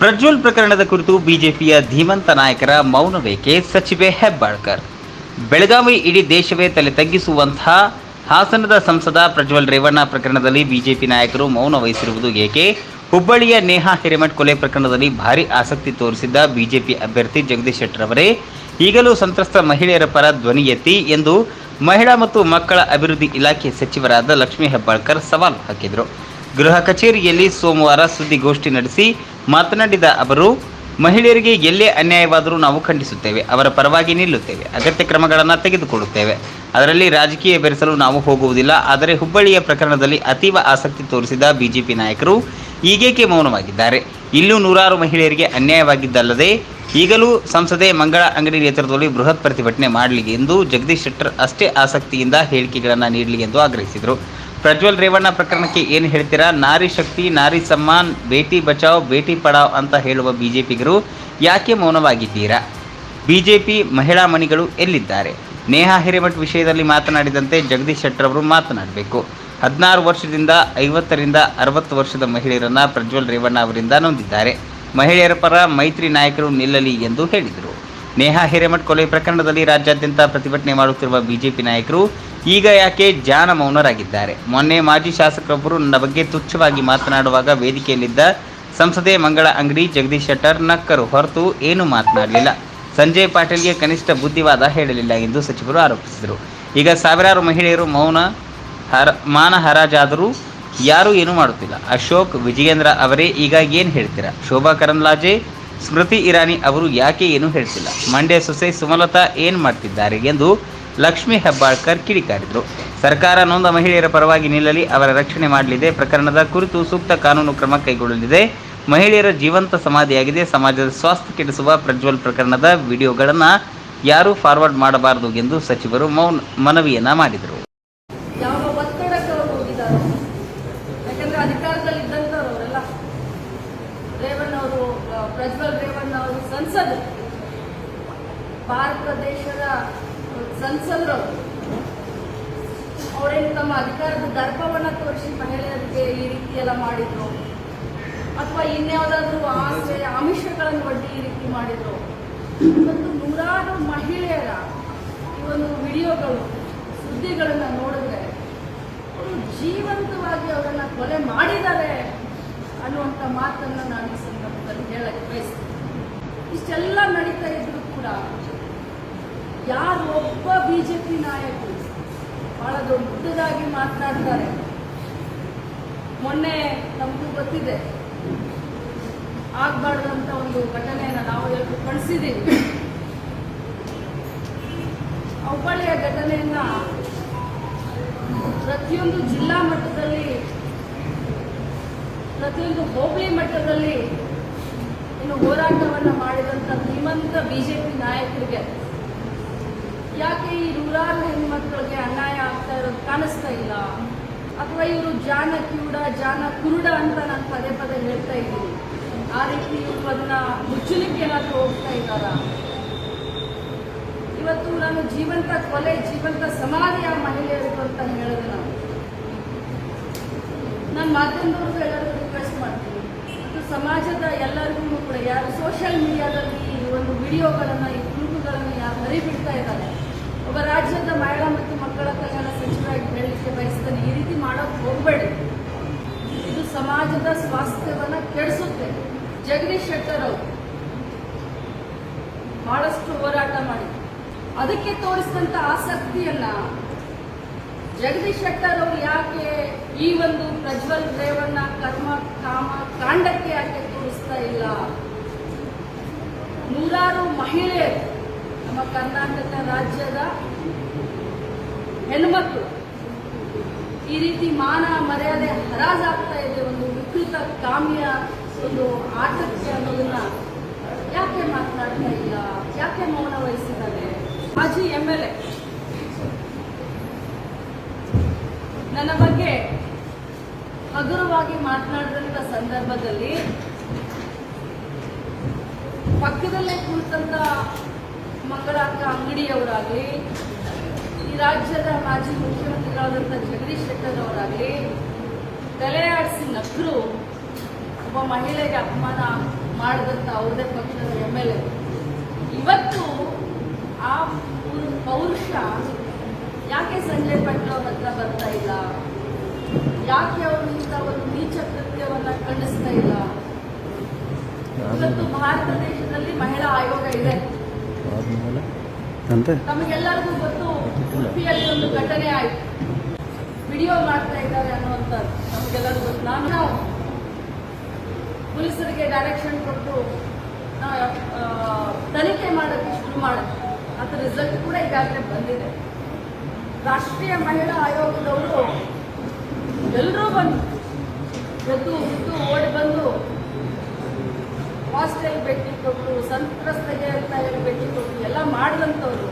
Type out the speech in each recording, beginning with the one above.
ಪ್ರಜ್ವಲ್ ಪ್ರಕರಣದ ಕುರಿತು ಬಿಜೆಪಿಯ ಧೀಮಂತ ನಾಯಕರ ಮೌನವೇಕೆ ಸಚಿವೆ ಹೆಬ್ಬಾಳ್ಕರ್? ಬೆಳಗಾವಿ ಇಡೀ ದೇಶವೇ ತಲೆ ತಗ್ಗಿಸುವಂತಹ ಹಾಸನದ ಸಂಸದ ಪ್ರಜ್ವಲ್ ರೇವಣ್ಣ ಪ್ರಕರಣದಲ್ಲಿ ಬಿಜೆಪಿ ನಾಯಕರು ಮೌನ ವಹಿಸಿರುವುದು ಏಕೆ? ಹುಬ್ಬಳ್ಳಿಯ ನೇಹಾ ಹಿರೇಮಠ್ ಕೊಲೆ ಪ್ರಕರಣದಲ್ಲಿ ಭಾರಿ ಆಸಕ್ತಿ ತೋರಿಸಿದ್ದ ಬಿಜೆಪಿ ಅಭ್ಯರ್ಥಿ ಜಗದೀಶ್ ಶೆಟ್ಟರ್ ಅವರೇ ಈಗಲೂ ಸಂತ್ರಸ್ತ ಮಹಿಳೆಯರ ಪರ ಧ್ವನಿ ಎತ್ತಿ ಎಂದು ಮಹಿಳಾ ಮತ್ತು ಮಕ್ಕಳ ಅಭಿವೃದ್ಧಿ ಇಲಾಖೆ ಸಚಿವರಾದ ಲಕ್ಷ್ಮೀ ಹೆಬ್ಬಾಳ್ಕರ್ ಸವಾಲು ಹಾಕಿದರು. ಗೃಹ ಕಚೇರಿಯಲ್ಲಿ ಸೋಮವಾರ ಸುದ್ದಿಗೋಷ್ಠಿ ನಡೆಸಿ ಮಾತನಾಡಿದ ಅವರು, ಮಹಿಳೆಯರಿಗೆ ಎಲ್ಲೇ ಅನ್ಯಾಯವಾದರೂ ನಾವು ಖಂಡಿಸುತ್ತೇವೆ, ಅವರ ಪರವಾಗಿ ನಿಲ್ಲುತ್ತೇವೆ, ಅಗತ್ಯ ಕ್ರಮಗಳನ್ನು ತೆಗೆದುಕೊಳ್ಳುತ್ತೇವೆ. ಅದರಲ್ಲಿ ರಾಜಕೀಯ ಬೆರೆಸಲು ನಾವು ಹೋಗುವುದಿಲ್ಲ, ಆದರೆ ಹುಬ್ಬಳ್ಳಿಯ ಪ್ರಕರಣದಲ್ಲಿ ಅತೀವ ಆಸಕ್ತಿ ತೋರಿಸಿದ ಬಿಜೆಪಿ ನಾಯಕರು ಈಗೇಕೆ ಮೌನವಾಗಿದ್ದಾರೆ? ಇಲ್ಲೂ ನೂರಾರು ಮಹಿಳೆಯರಿಗೆ ಅನ್ಯಾಯವಾಗಿದ್ದಲ್ಲದೆ, ಈಗಲೂ ಸಂಸದೆ ಮಂಗಳ ಅಂಗಡಿ ನೇತೃತ್ವದಲ್ಲಿ ಬೃಹತ್ ಪ್ರತಿಭಟನೆ ಮಾಡಲಿ ಎಂದು ಜಗದೀಶ್ ಶೆಟ್ಟರ್ ಅಷ್ಟೇ ಆಸಕ್ತಿಯಿಂದ ಹೇಳಿಕೆಗಳನ್ನು ನೀಡಲಿ ಎಂದು ಆಗ್ರಹಿಸಿದರು. ಪ್ರಜ್ವಲ್ ರೇವಣ್ಣ ಪ್ರಕರಣಕ್ಕೆ ಏನು ಹೇಳ್ತೀರಾ? ನಾರಿ ಶಕ್ತಿ, ನಾರಿ ಸಮ್ಮಾನ್, ಬೇಟಿ ಬಚಾವ್, ಬೇಟಿ ಪಡಾವ್ ಅಂತ ಹೇಳುವ ಬಿಜೆಪಿಗರು ಯಾಕೆ ಮೌನವಾಗಿದ್ದೀರಾ? ಬಿಜೆಪಿ ಮಹಿಳಾ ಮಣಿಗಳು ಎಲ್ಲಿದ್ದಾರೆ? ನೇಹಾ ಹಿರೇಮಠ್ ವಿಷಯದಲ್ಲಿ ಮಾತನಾಡಿದಂತೆ ಜಗದೀಶ್ ಶೆಟ್ಟರ್ ಅವರು ಮಾತನಾಡಬೇಕು. ಹದಿನಾರು ವರ್ಷದಿಂದ ಐವತ್ತರಿಂದ ಅರವತ್ತು ವರ್ಷದ ಮಹಿಳೆಯರನ್ನು ಪ್ರಜ್ವಲ್ ರೇವಣ್ಣ ಅವರಿಂದ ನೊಂದಿದ್ದಾರೆ. ಮಹಿಳೆಯರ ಪರ ಮೈತ್ರಿ ನಾಯಕರು ನಿಲ್ಲಲಿ ಎಂದು ಹೇಳಿದರು. ನೇಹಾ ಹಿರೇಮಠ್ ಕೊಲೆ ಪ್ರಕರಣದಲ್ಲಿ ರಾಜ್ಯಾದ್ಯಂತ ಪ್ರತಿಭಟನೆ ಮಾಡುತ್ತಿರುವ ಬಿಜೆಪಿ ನಾಯಕರು ಈಗ ಯಾಕೆ ಜಾನ ಮೌನರಾಗಿದ್ದಾರೆ? ಮೊನ್ನೆ ಮಾಜಿ ಶಾಸಕರೊಬ್ಬರು ನನ್ನ ಬಗ್ಗೆ ತುಚ್ಛವಾಗಿ ಮಾತನಾಡುವಾಗ ವೇದಿಕೆಯಲ್ಲಿದ್ದ ಸಂಸದೆ ಮಂಗಳ ಅಂಗಡಿ ಜಗದೀಶ್ ಶೆಟ್ಟರ್ ನಕ್ಕರು ಹೊರತು ಏನೂ ಮಾತನಾಡಲಿಲ್ಲ. ಸಂಜಯ್ ಪಾಟೀಲ್ಗೆ ಕನಿಷ್ಠ ಬುದ್ಧಿವಾದ ಹೇಳಲಿಲ್ಲ ಎಂದು ಸಚಿವರು ಆರೋಪಿಸಿದರು. ಈಗ ಸಾವಿರಾರು ಮಹಿಳೆಯರು ಮೌನ ಹರ, ಮಾನ ಹರಾಜಾದರೂ ಯಾರೂ ಏನೂ ಮಾಡುತ್ತಿಲ್ಲ. ಅಶೋಕ್ ವಿಜಯೇಂದ್ರ ಅವರೇ ಈಗ ಏನು ಹೇಳ್ತೀರಾ? ಶೋಭಾ ಕರಂದ್ಲಾಜೆ, ಸ್ಮೃತಿ ಇರಾನಿ ಅವರು ಯಾಕೆ ಏನೂ ಹೇಳ್ತಿಲ್ಲ? ಮಂಡ್ಯ ಸೊಸೆ ಸುಮಲತಾ ಏನು ಮಾಡ್ತಿದ್ದಾರೆ ಎಂದು ಲಕ್ಷ್ಮೀ ಹೆಬ್ಬಾಳ್ಕರ್ ಕಿಡಿಕಾರಿದರು. ಸರ್ಕಾರ ನೊಂದ ಮಹಿಳೆಯರ ಪರವಾಗಿ ನಿಲ್ಲಲಿ, ಅವರ ರಕ್ಷಣೆ ಮಾಡಲಿದೆ. ಪ್ರಕರಣದ ಕುರಿತು ಸೂಕ್ತ ಕಾನೂನು ಕ್ರಮ ಕೈಗೊಳ್ಳಲಿದೆ. ಮಹಿಳೆಯರ ಜೀವಂತ ಸಮಾಧಿಯಾಗಿದೆ. ಸಮಾಜದ ಸ್ವಾಸ್ಥ್ಯ ಕೆಡಿಸುವ ಪ್ರಜ್ವಲ್ ಪ್ರಕರಣದ ವಿಡಿಯೋಗಳನ್ನು ಯಾರೂ ಫಾರ್ವರ್ಡ್ ಮಾಡಬಾರದು ಎಂದು ಸಚಿವರು ಮೌನ, ಮನವಿಯನ್ನ ಮಾಡಿದರು. ಭಾರತ ದೇಶದ ಸಂಸದರು ಅವರೇನು ತಮ್ಮ ಅಧಿಕಾರದ ದರ್ಪವನ್ನ ತೋರಿಸಿ ಮಹಿಳೆಯರಿಗೆ ಈ ರೀತಿ ಎಲ್ಲ ಮಾಡಿದ್ರು. ಅಥವಾ ಇನ್ಯಾವುದಾದ್ರೂ ಆಸೆ, ಆಮಿಷಗಳನ್ನು ಬಡ್ಡಿ ಈ ರೀತಿ ಮಾಡಿದ್ರು. ಇವತ್ತು ನೂರಾರು ಮಹಿಳೆಯರ ಈ ಒಂದು ವಿಡಿಯೋಗಳು ಸುದ್ದಿಗಳನ್ನು ನೋಡಿದ್ರೆ ಅವರು ಜೀವಂತವಾಗಿ ಅವರನ್ನ ಕೊಲೆ ಮಾಡಿದ್ದಾರೆ ಅನ್ನುವಂಥ ಮಾತನ್ನು ನಾನು ಈ ಸಂದರ್ಭದಲ್ಲಿ ಹೇಳಕ್ಕೆ ಬಯಸ್ತೀನಿ ಇಷ್ಟೆಲ್ಲ ನಡೀತಾ ಇದ್ರು ಕೂಡ ಯಾರು ಒಬ್ಬ ಬಿಜೆಪಿ ನಾಯಕರು ಬಹಳ ದೊಡ್ಡದಾಗಿ ಮಾತನಾಡ್ತಾರೆ. ಮೊನ್ನೆ ನಮಗೂ ಗೊತ್ತಿದೆ. ಆಗ್ಬಾರ್ದಂತ ಒಂದು ಘಟನೆಯನ್ನ ನಾವು ಎಲ್ಲರೂ ಕಳಿಸಿದ್ದೀವಿ. ಹುಬ್ಬಳ್ಳಿಯ ಘಟನೆಯನ್ನ ಪ್ರತಿಯೊಂದು ಜಿಲ್ಲಾ ಮಟ್ಟದಲ್ಲಿ, ಪ್ರತಿಯೊಂದು ಹೋಬಳಿ ಮಟ್ಟದಲ್ಲಿ ಇನ್ನು ಹೋರಾಟವನ್ನು ಮಾಡಿದಂಥ ಧೀಮಂತ ಬಿಜೆಪಿ ನಾಯಕರಿಗೆ ಹೆಣ್ಮಕ್ಳಿಗೆ ಅನ್ಯಾಯ ಆಗ್ತಾ ಇರೋದು ಕಾಣಿಸ್ತಾ ಇಲ್ಲ. ಅಥವಾ ಇವರು ಜಾನ ಕಿವುಡ ಜಾನ ಕುರುಡ ಅಂತ ನಾನು ಪದೇ ಪದೇ ಹೇಳ್ತಾ ಇದ್ದೀನಿ. ಆ ರೀತಿ ಇವರು ಅದನ್ನ ಮುಚ್ಚಲಿಕ್ಕೆ ಏನಾದರೂ ಹೋಗ್ತಾ ಇದ್ದಾರ? ಇವತ್ತು ನಾನು ಜೀವಂತ ಕೊಲೆ, ಜೀವಂತ ಸಮಾಧಿಯ ಮಹಿಳೆಯರಿಗೂ ಅಂತ ಹೇಳಿದೆ ನಾನು. ನಾನು ಮಾಧ್ಯಮದವ್ರಿಗೂ ಎಲ್ಲರಿಗೂ ರಿಕ್ವೆಸ್ಟ್ ಮಾಡ್ತೀನಿ. ಮತ್ತು ಸಮಾಜದ ಎಲ್ಲರಿಗೂ ಕೂಡ, ಯಾರು ಸೋಷಿಯಲ್ ಮೀಡಿಯಾದಲ್ಲಿ ಈ ಒಂದು ವಿಡಿಯೋಗಳನ್ನು ಈ ತುಣುಕುಗಳನ್ನು ಯಾರು ಹರಿಬಿಡ್ತಾ ಇದ್ದಾರೆ. ಒಬ್ಬ ರಾಜ್ಯದ ಮಹಿಳಾ ಮತ್ತು ಮಕ್ಕಳ ಕಲ್ಯಾಣ ಸಚಿವರಾಗಿ ಹೇಳಲಿಕ್ಕೆ ಬಯಸ್ತೇನೆ ಈ ರೀತಿ ಮಾಡೋಕೆ ಹೋಗಬೇಡಿ ಇದು ಸಮಾಜದ ಸ್ವಾಸ್ಥ್ಯವನ್ನ ಕೆಡಿಸುತ್ತೆ. ಜಗದೀಶ್ ಶೆಟ್ಟರ್ ಅವರು. ಬಹಳಷ್ಟು ಹೋರಾಟ ಮಾಡಿ ಅದಕ್ಕೆ ತೋರಿಸಿದಂತ ಆಸಕ್ತಿಯನ್ನ ಜಗದೀಶ್ ಶೆಟ್ಟರ್ ಅವರು ಯಾಕೆ ಈ ಒಂದು ಪ್ರಜ್ವಲ್ ರೇವಣ್ಣ ಕರ್ಮ ಕಾಮ ಕಾಂಡಕ್ಕೆ ಯಾಕೆ ತೋರಿಸ್ತಾ ಇಲ್ಲ? ನೂರಾರು ಮಹಿಳೆಯರು ನಮ್ಮ ಕರ್ನಾಟಕ ರಾಜ್ಯದ ಹೆಣ್ಮಕ್ಳು. ಈ ರೀತಿ ಮಾನ ಮರ್ಯಾದೆ ಹರಾಜಾಗ್ತಾ ಇದೆ ಒಂದು ವಿಕೃತ ಕಾಮ್ಯ ಒಂದು ಆಟಕ್ಕೆ ಅನ್ನೋದನ್ನ ಯಾಕೆ ಮಾತನಾಡ್ತಾ ಇಲ್ಲ? ಯಾಕೆ ಮೌನ ವಹಿಸಿದ್ದಾರೆ? ಮಾಜಿ ಎಂ ಎಲ್ ಎ. ನನ್ನ ಬಗ್ಗೆ ಹಗುರವಾಗಿ ಮಾತನಾಡಿದಂತ ಸಂದರ್ಭದಲ್ಲಿ ಪಕ್ಕದಲ್ಲೇ ಕುಳಿತಂತ ಮಂಗಳಾಕ ಅಂಗಡಿಯವರಾಗಲಿ, ಈ ರಾಜ್ಯದ ಮಾಜಿ ಮುಖ್ಯಮಂತ್ರಿಗಳಾದಂಥ ಜಗದೀಶ್ ಶೆಟ್ಟರ್ ಅವರಾಗಲಿ ತಲೆ ಆಡಿಸಿ ನಕ್ಕರು ಒಬ್ಬ ಮಹಿಳೆಗೆ ಅಪಮಾನ ಮಾಡಿದಂತ ಅವ್ರದೇ ಪಕ್ಷದ ಎಂ ಎಲ್ ಎ. ಇವತ್ತು ಆ ಪೌರು- ಪೌರುಷ ಯಾಕೆ ಸಂಜಯ್ ಪಟ್ಲ ಅವ್ರ ಹತ್ರ ಬರ್ತಾ ಇಲ್ಲ? ಯಾಕೆ ಅವರು ಇಂಥ ಒಂದು ನೀಚ ಕೃತ್ಯವನ್ನ ಖಂಡಿಸ್ತಾ ಇಲ್ಲ? ಇವತ್ತು ಭಾರತ ದೇಶದಲ್ಲಿ ಮಹಿಳಾ ಆಯೋಗ ಇದೆ. ಅಂತೆ? ತಮಗೆಲ್ಲರಿಗೂ ಗೊತ್ತು ಉಡುಪಿಯಲ್ಲಿ ಒಂದು ಘಟನೆ ಆಯ್ತು. ವಿಡಿಯೋ ಮಾಡ್ತಾ ಇದ್ದಾರೆ ಅನ್ನುವಂಥದ್ದು ನಮಗೆಲ್ಲರೂ ಗೊತ್ತು. ನಾನು ನಾವು ಪೊಲೀಸರಿಗೆ ಡೈರೆಕ್ಷನ್ ಕೊಟ್ಟು ತನಿಖೆ ಮಾಡೋಕ್ಕೆ ಶುರು ಮಾಡೋದು ಅದರ ರಿಸಲ್ಟ್ ಕೂಡ ಈಗಾಗಲೇ ಬಂದಿದೆ. ರಾಷ್ಟ್ರೀಯ ಮಹಿಳಾ ಆಯೋಗದವರು ಎಲ್ಲರೂ ಬಂದು, ಎದ್ದು ಬಿದ್ದು ಓಡಿ ಬಂದು ಹಾಸ್ಟೆಲ್ ಭೇಟಿ ಕೊಟ್ಟು ಸಂತ್ರಸ್ತಗೆ ಅಂತ ಹೇಳಿ ಭೇಟಿ ಕೊಟ್ಟು, ಎಲ್ಲ ಮಾಡಿದಂಥವ್ರು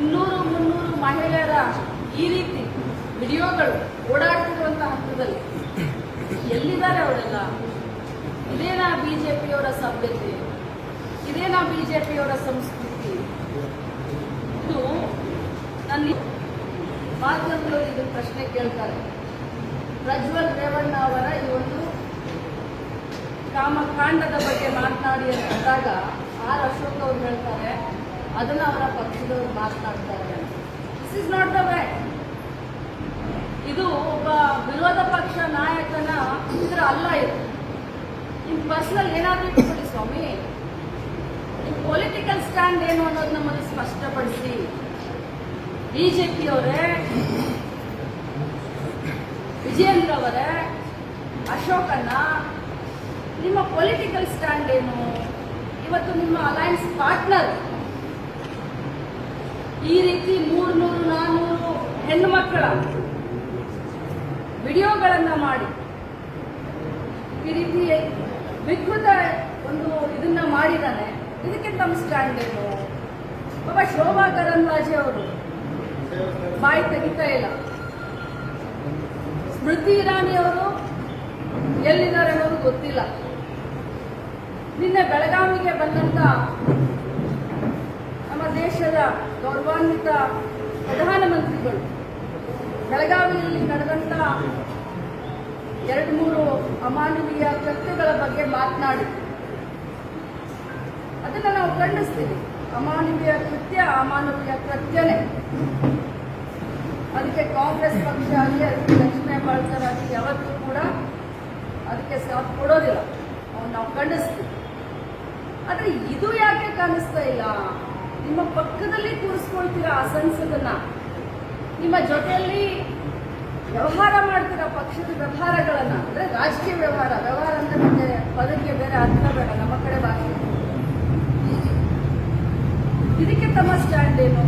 ಇನ್ನೂರು ಮುನ್ನೂರು ಮಹಿಳೆಯರ ಈ ರೀತಿ ವಿಡಿಯೋಗಳು ಓಡಾಡ್ತಿರುವಂತಹ ಹಂತದಲ್ಲಿ ಎಲ್ಲಿದ್ದಾರೆ ಅವರೆಲ್ಲ? ಇದೇನಾ ಬಿಜೆಪಿಯವರ ಸಭ್ಯತೆ. ಇದೇನಾ ಬಿಜೆಪಿಯವರ ಸಂಸ್ಕೃತಿ. ಇದು ನನ್ನ ಮಾಧ್ಯಮಗಳು ಇದು ಪ್ರಶ್ನೆ ಕೇಳ್ತಾರೆ. ಪ್ರಜ್ವಲ್ ರೇವಣ್ಣ ಅವರ ಈ ಒಂದು ಕಾಮಕಾಂಡದ ಬಗ್ಗೆ ಮಾತನಾಡಿ ಅಂದಾಗ ಆರ್ ಅಶೋಕ್ ಅವರು ಹೇಳ್ತಾರೆ, ಅದನ್ನ ಅವರ ಪಕ್ಷದವರು ಮಾತನಾಡ್ತಾರೆ this is not the way ಇದು ಒಬ್ಬ ವಿರೋಧ ಪಕ್ಷ ನಾಯಕನ ಚಿತ್ರ ಅಲ್ಲ ಇದು. ನಿಮ್ ಪರ್ಸನಲ್ ಏನಾದ್ರೂ ಕೊಡಿ ಸ್ವಾಮಿ. ನಿಮ್ ಪೊಲಿಟಿಕಲ್ ಸ್ಟ್ಯಾಂಡ್ ಏನು ಅನ್ನೋದು ನಮ್ಮನ್ನು ಸ್ಪಷ್ಟಪಡಿಸಿ. ಬಿಜೆಪಿಯವರೇ ವಿಜಯೇಂದ್ರ ಅವರೇ, ಅಶೋಕಣ್ಣ, ನಿಮ್ಮ ಪೊಲಿಟಿಕಲ್ ಸ್ಟ್ಯಾಂಡ್ ಏನು? ಇವತ್ತು ನಿಮ್ಮ ಅಲಯನ್ಸ್ ಪಾರ್ಟ್ನರ್ ಈ ರೀತಿ ಮೂರ್ನೂರು ನಾನ್ನೂರು ಹೆಣ್ಣು ಮಕ್ಕಳ ವಿಡಿಯೋಗಳನ್ನ ಮಾಡಿ. ಈ ರೀತಿ ವಿಕೃತ ಒಂದು ಇದನ್ನ ಮಾಡಿದ್ದಾನೆ ಇದಕ್ಕೆ ತಮ್ಮ ಸ್ಟ್ಯಾಂಡ್ ಏನು? ಒಬ್ಬ ಶೋಭಾ ಕರಂದ್ಲಾಜೆ ಅವರು. ಬಾಯಿ ತೆಗಿತಾ ಇಲ್ಲ. ಸ್ಮೃತಿ ಇರಾನಿ ಅವರು ಎಲ್ಲಿದ್ದಾರೆ ಅನ್ನೋದು ಗೊತ್ತಿಲ್ಲ. ನಿನ್ನೆ ಬೆಳಗಾವಿಗೆ ಬಂದಂತ ನಮ್ಮ ದೇಶದ ಗೌರವಾನ್ವಿತ ಪ್ರಧಾನಮಂತ್ರಿಗಳು ಬೆಳಗಾವಿಯಲ್ಲಿ ನಡೆದಂತ ಎರಡು ಮೂರು ಅಮಾನವೀಯ ಕೃತ್ಯಗಳ ಬಗ್ಗೆ ಮಾತನಾಡಿ. ಅದನ್ನ ನಾವು ಖಂಡಿಸ್ತೀವಿ. ಅಮಾನವೀಯ ಕೃತ್ಯ, ಅಮಾನವೀಯ ಕೃತ್ಯನೇ. ಅದಕ್ಕೆ ಕಾಂಗ್ರೆಸ್ ಪಕ್ಷ ಆಗಲಿ ಅದಕ್ಕೆ ಲಕ್ಷ್ಮೀ ಬಾಳ್ಕರ್ ಆಗಲಿ ಯಾವತ್ತೂ ಕೂಡ ಅದಕ್ಕೆ ಸಾಥ್ ಕೊಡೋದಿಲ್ಲ. ಅವ್ನು ನಾವು ಖಂಡಿಸ್ತೀವಿ. ಆದ್ರೆ ಇದು ಯಾಕೆ ಕಾಣಿಸ್ತಾ ಇಲ್ಲ? ನಿಮ್ಮ ಪಕ್ಕದಲ್ಲಿ ಕೂರಿಸ್ಕೊಳ್ತೀರಾ ಆ ಸಂಸದನ್ನ ನಿಮ್ಮ ಜೊತೆಯಲ್ಲಿ ವ್ಯವಹಾರ ಮಾಡ್ತಿರೋ ಪಕ್ಷದ ವ್ಯವಹಾರಗಳನ್ನ, ಅಂದ್ರೆ ರಾಜಕೀಯ ವ್ಯವಹಾರ ವ್ಯವಹಾರ ಅಂದ್ರೆ ಮತ್ತೆ ಪದಕ್ಕೆ ಬೇರೆ ಅರ್ಥ ಬೇಡ, ನಮ್ಮ ಕಡೆ ಭಾಷೆ. ಇದಕ್ಕೆ ತಮ್ಮ ಸ್ಟ್ಯಾಂಡ್ ಏನು?